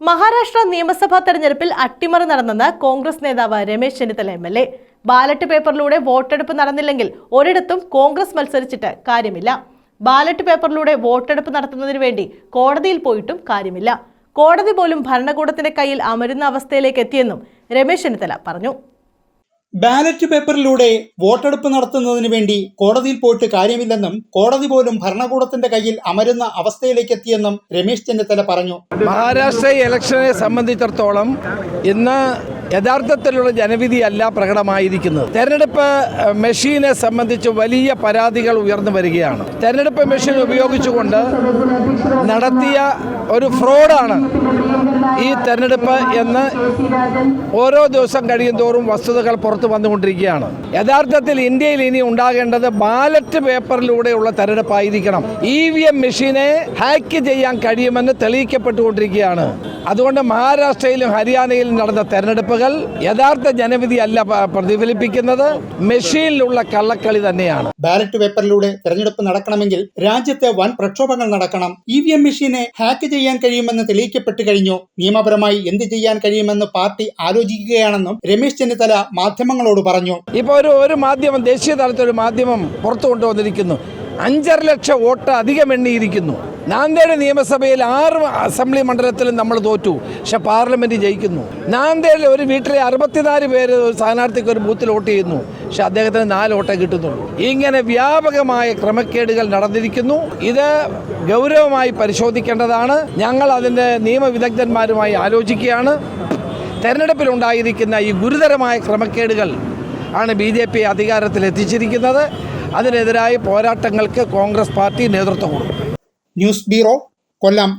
മഹാരാഷ്ട്ര നിയമസഭാ തെരഞ്ഞെടുപ്പിൽ അട്ടിമറി നടന്നെന്ന് കോൺഗ്രസ് നേതാവ് Ramesh Chennithala M L A. Ballot പേപ്പറിലൂടെ വോട്ടെടുപ്പ് നടന്നില്ലെങ്കിൽ ഒരിടത്തും കോൺഗ്രസ് മത്സരിച്ചിട്ട് കാര്യമില്ല. ബാലറ്റ് പേപ്പറിലൂടെ വോട്ടെടുപ്പ് നടത്തുന്നതിന് വേണ്ടി കോടതിയിൽ പോയിട്ടും കാര്യമില്ല. കോടതി പോലും ഭരണകൂടത്തിന്റെ കയ്യിൽ അമരുന്ന അവസ്ഥയിലേക്ക് എത്തിയെന്നും രമേശ് ചെന്നിത്തല പറഞ്ഞു. ബാലറ്റ് പേപ്പറിലൂടെ വോട്ടെടുപ്പ് നടത്തുന്നതിന് വേണ്ടി കോടതിയിൽ പോയിട്ട് കാര്യമില്ലെന്നും കോടതി പോലും ഭരണകൂടത്തിന്റെ കയ്യിൽ അമരുന്ന അവസ്ഥയിലേക്ക് എത്തിയെന്നും രമേശ് ചെന്നിത്തല പറഞ്ഞു. മഹാരാഷ്ട്ര ഇലക്ഷനെ സംബന്ധിച്ചിടത്തോളം ഇന്ന് യഥാർത്ഥത്തിലുള്ള ജനവിധിയല്ല പ്രകടമായിരിക്കുന്നത്. തെരഞ്ഞെടുപ്പ് മെഷീനെ സംബന്ധിച്ച് വലിയ പരാതികൾ ഉയർന്നു വരികയാണ്. തെരഞ്ഞെടുപ്പ് മെഷീൻ ഉപയോഗിച്ചുകൊണ്ട് നടത്തിയ ഒരു ഫ്രോഡാണ് ഈ തെരഞ്ഞെടുപ്പ് എന്ന് ഓരോ ദിവസം കഴിയും തോറും വസ്തുതകൾ പുറത്തു വന്നുകൊണ്ടിരിക്കുകയാണ്. യഥാർത്ഥത്തിൽ ഇന്ത്യയിൽ ഇനി ഉണ്ടാകേണ്ടത് ബാലറ്റ് പേപ്പറിലൂടെയുള്ള തെരഞ്ഞെടുപ്പായിരിക്കണം. ഇ വി എം മെഷീനെ ഹാക്ക് ചെയ്യാൻ കഴിയുമെന്ന് തെളിയിക്കപ്പെട്ടുകൊണ്ടിരിക്കുകയാണ്. അതുകൊണ്ട് മഹാരാഷ്ട്രയിലും ഹരിയാനയിലും നടന്ന തെരഞ്ഞെടുപ്പുകൾ യഥാർത്ഥ ജനവിധി അല്ല പ്രതിഫലിപ്പിക്കുന്നത്. മെഷീനിലുള്ള കള്ളക്കളി തന്നെയാണ്. ബാലറ്റ് പേപ്പറിലൂടെ തെരഞ്ഞെടുപ്പ് നടക്കണമെങ്കിൽ രാജ്യത്തെ വൻ പ്രക്ഷോഭങ്ങൾ നടക്കണം. ഇ വി എം മെഷീനെ ഹാക്ക് ചെയ്യാൻ കഴിയുമെന്ന് തെളിയിക്കപ്പെട്ടു കഴിഞ്ഞു. നിയമപരമായി എന്ത് ചെയ്യാൻ കഴിയുമെന്ന് പാർട്ടി ആലോചിക്കുകയാണെന്നും രമേശ് ചെന്നിത്തല മാധ്യമങ്ങളോട് പറഞ്ഞു. ഇപ്പോൾ ഒരു ഒരു മാധ്യമം ദേശീയ തലത്തിൽ ഒരു മാധ്യമം പുറത്തു കൊണ്ടുവന്നിരിക്കുന്നു. അഞ്ചര ലക്ഷം വോട്ട് അധികം എണ്ണിയിരിക്കുന്നു. നാന്തേട് നിയമസഭയിൽ ആറ് അസംബ്ലി മണ്ഡലത്തിലും നമ്മൾ തോറ്റു. പക്ഷെ പാർലമെന്റ് ജയിക്കുന്നു. നാന്തേടിൽ ഒരു വീട്ടിലെ അറുപത്തിനാല് പേര് സ്ഥാനാർത്ഥിക്ക് ഒരു ബൂത്തിൽ വോട്ട് ചെയ്യുന്നു. പക്ഷെ അദ്ദേഹത്തിന് നാല് വോട്ടേ കിട്ടുന്നുള്ളൂ. ഇങ്ങനെ വ്യാപകമായ ക്രമക്കേടുകൾ നടന്നിരിക്കുന്നു. ഇത് ഗൗരവമായി പരിശോധിക്കേണ്ടതാണ്. ഞങ്ങൾ അതിന്റെ നിയമവിദഗ്ധന്മാരുമായി ആലോചിക്കുകയാണ്. തെരഞ്ഞെടുപ്പിലുണ്ടായിരിക്കുന്ന ഈ ഗുരുതരമായ ക്രമക്കേടുകൾ ആണ് ബി ജെ പി അധികാരത്തിൽ എത്തിച്ചിരിക്കുന്നത്. അതിനെതിരായ പോരാട്ടങ്ങൾക്ക് കോൺഗ്രസ് പാർട്ടി നേതൃത്വം കൊടുക്കും. News bureau Kollam.